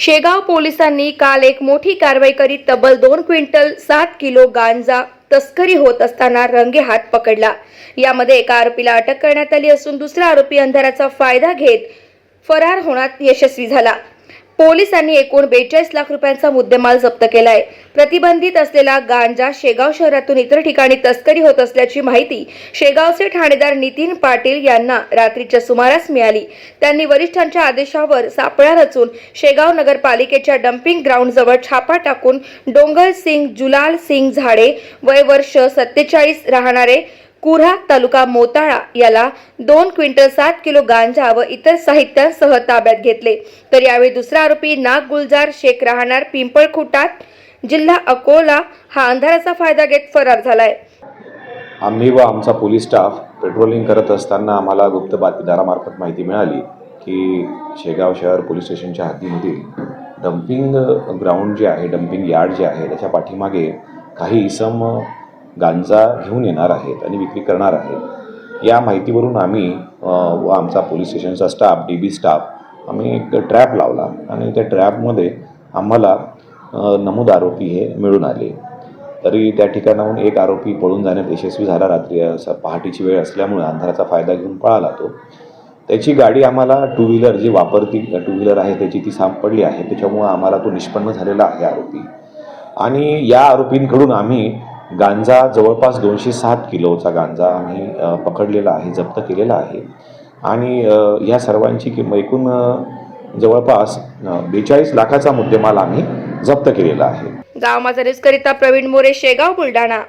शेगाव पोलिसांनी काल एक मोठी कारवाई करीत तब्बल दोन क्विंटल सात किलो गांजा तस्करी होत असताना रंगेहात पकडला. यामध्ये एका आरोपीला अटक करण्यात आली असून दुसरा आरोपी अंधाराचा फायदा घेत फरार होण्यात यशस्वी झाला. पोलिसांनी एकूण बेचाळीस लाख रुपयांचा मुद्देमाल जप्त केलाय. प्रतिबंधित असलेला गांजा शेगाव शहरातून इतर ठिकाणी तस्करी होत असल्याची माहिती शेगावचे ठाणेदार नितीन पाटील यांना रात्रीच्या सुमारास मिळाली. त्यांनी वरिष्ठांच्या आदेशावर सापळा रचून शेगाव नगरपालिकेच्या डम्पिंग ग्राउंड जवळ छापा टाकून डोंगर सिंग जुलाल सिंग झाडे वय वर्ष सत्तेचाळीस राहणारे कुऱ्हा तालुका मोताळा याला दोन क्विंटल सात किलो गांजा व इतर साहित्यांसह ताब्यात घेतले. तर यावेळी दुसरा आरोपी नाग गुलजार शेख राहणार पिंपळखुटात जिल्हा अकोला हा अंधाराचा फायदा घेत फरार झालाय. आम्ही व आमचा पोलीस स्टाफ पेट्रोलिंग करत असताना आम्हाला गुप्त बातमीदारामार्फत माहिती मिळाली की शेगाव शहर पोलीस स्टेशनच्या हद्दीमधील डम्पिंग ग्राउंड जे आहे डम्पिंग यार्ड जे आहे त्याच्या पाठीमागे काही इसम गांजा घेऊन येणार आहेत आणि विक्री करणार आहेत. या माहितीवरून आम्ही व आमचा पोलीस स्टेशनचा स्टाफ डी बी स्टाफ आम्ही एक ट्रॅप लावला आणि त्या ट्रॅपमध्ये आम्हाला नमूद आरोपी हे मिळून आले. तरी त्या ठिकाणाहून एक आरोपी पळून जाण्यात यशस्वी झाला. रात्री असं पहाटेची वेळ असल्यामुळे अंधाराचा फायदा घेऊन पळाला तो. त्याची गाडी आम्हाला टू व्हीलर जी वापरती टू व्हीलर आहे त्याची ती सापडली आहे. त्याच्यामुळं आम्हाला तो निष्पन्न झालेला आहे आरोपी. आणि या आरोपींकडून आम्ही गांजा जवळपास दोनशे सात किलोचा गांजा आम्ही पकडलेला आहे जप्त केलेला आहे. आणि या सर्वांची किंमत एकूण जवळपास बेचाळीस लाखाचा मुद्देमाल आम्ही जप्त केलेला आहे. गाव माझा करिता प्रवीण मोरे शेगाव बुलढाणा.